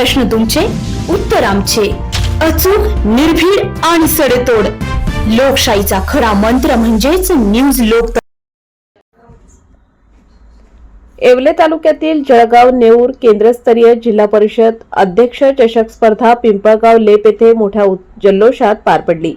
प्रश्न तुमचे उत्तर आमचे. अचूक निर्भीड आणि सडेतोड. लोकशाहीचा खरा मंत्र म्हणजेच न्यूज लोक येवले तालुक्यातील जळगाव नेऊर केंद्रस्तरीय जिल्हा परिषद अध्यक्ष चषक स्पर्धा पिंपळगाव लेप येथे मोठ्या जल्लोषात पार पडली.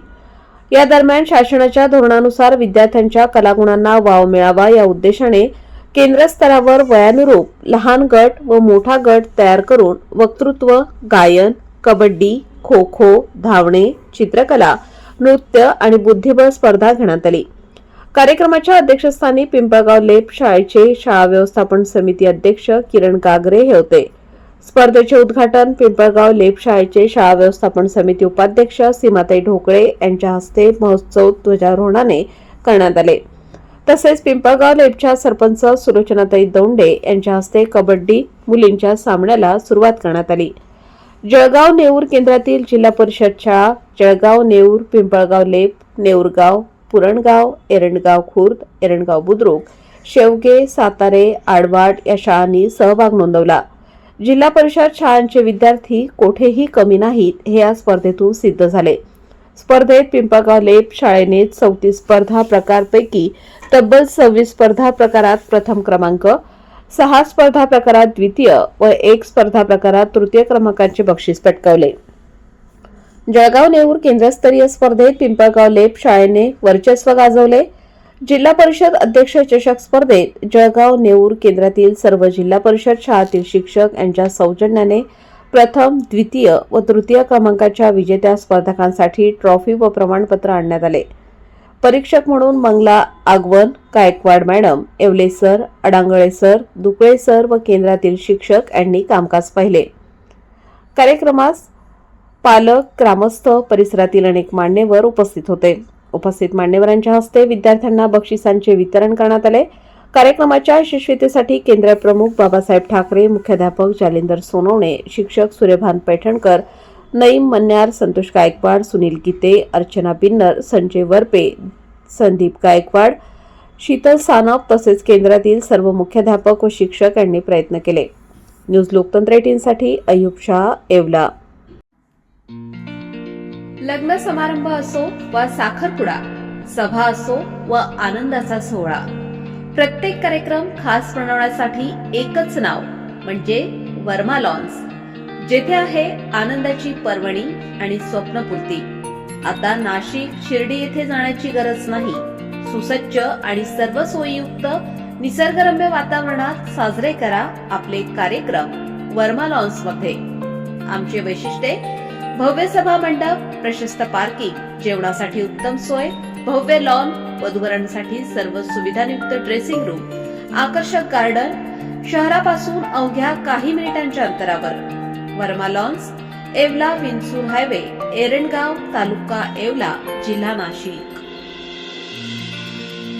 या दरम्यान शासनाच्या धोरणानुसार विद्यार्थ्यांच्या कलागुणांना वाव मिळावा या उद्देशाने केंद्र स्तरावर वयानुरूप लहान गट व मोठा गट तयार करून वक्तृत्व गायन कबड्डी खो खो धावणे चित्रकला नृत्य आणि बुद्धिबळ स्पर्धा घेण्यात आली. कार्यक्रमाच्या अध्यक्षस्थानी पिंपळगाव लेप शाळेचे शाळा व्यवस्थापन समिती अध्यक्ष किरण गागरे हे होते. स्पर्धेचे उद्घाटन पिंपळगाव लेप शाळेचे शाळा व्यवस्थापन समिती उपाध्यक्ष सीमाताई ढोकळे यांच्या हस्ते महोत्सव ध्वजारोहणाने करण्यात आले. तसेच पिंपळगाव लेपच्या सरपंच सुलोचनाताई दौंडे यांच्या हस्ते कबड्डी मुलींच्या सामन्याला सुरुवात करण्यात आली. जळगाव नेऊर केंद्रातील जिल्हा परिषद शाळा जळगाव नेऊर पिंपळगाव लेप नेऊरगाव पुरणगाव एरंडगाव खुर्द एरंडगाव बुद्रुक शेवगे सातारे आडवाड या शाळांनी सहभाग नोंदवला. जिल्हा परिषद शाळांचे विद्यार्थी कोठेही कमी नाहीत हे या स्पर्धेतून सिद्ध झाले. स्पर्धेत पिंपळगाव लेप शाळेने चौतीस स्पर्धा प्रकारपैकी तब्बल सव्वीस स्पर्धा प्रकारात प्रथम क्रमांक सहा स्पर्धा प्रकारात द्वितीय व एक स्पर्धा प्रकारात तृतीय क्रमांकाचे बक्षीस पटकावले. जळगाव नेऊर केंद्रस्तरीय स्पर्धेत पिंपळगाव लेप शाळेने वर्चस्व गाजवले. जिल्हा परिषद अध्यक्ष चषक स्पर्धेत जळगाव नेऊर केंद्रातील सर्व जिल्हा परिषद शाळातील शिक्षक यांच्या सौजन्याने प्रथम द्वितीय व तृतीय क्रमांकाच्या विजेत्या स्पर्धकांसाठी ट्रॉफी व प्रमाणपत्र आणण्यात आले. परीक्षक म्हणून Mangala Agwan Gaikwad madam Yeole sir Adangale sir Dukle sir व केंद्रातील शिक्षक यांनी कामकाज पाहिले. कार्यक्रमास पालक ग्रामस्थ परिसरातील अनेक मान्यवर उपस्थित होते. उपस्थित मान्यवरांच्या हस्ते विद्यार्थ्यांना बक्षिसांचे वितरण करण्यात आले. कार्यक्रमाच्या यशस्वीतेसाठी केंद्र प्रमुख बाबासाहेब ठाकरे मुख्याध्यापक जालिंदर सोनवणे शिक्षक सूर्यभान पैठणकर नईम मन्यार संतोष गायकवाड सुनील गीते अर्चना बिन्नर संजय वरपे संदीप गायकवाड शीतल सानप तसेच केंद्रातील सर्व मुख्याध्यापक व शिक्षक यांनी प्रयत्न केले. न्यूज लोकतंत्र एटीनसाठी अयुब शाह येवला. लग्न समारंभ असो वा साखरपुडा सभा असो व आनंदाचा सोहळा प्रत्येक कार्यक्रम खास बनवण्यासाठी एकच नाव म्हणजे वर्मा लॉन्स. जेथे आहे आनंदाची पर्वणी आणि स्वप्नपूर्ती. आता नाशिक शिर्डी येथे जाण्याची गरज नाही. सुसज्ज आणि सर्व सोयीयुक्त निसर्गरम्य वातावरणात साजरे करा आपले कार्यक्रम वर्मा लॉन्समध्ये आमचे वैशिष्ट्ये भव्य सभा मंडप प्रशस्त पार्किंग जेवणासाठी उत्तम सोय भव्य लॉन वधूवरांसाठी सर्व सुविधायुक्त ड्रेसिंग रूम आकर्षक गार्डन शहरापासून अवघ्या काही मिनिटांच्या अंतरावर. वर्मा लॉन्स एवला विंचूर हायवे एरणगाव तालुका एवला जिल्हा नाशिक.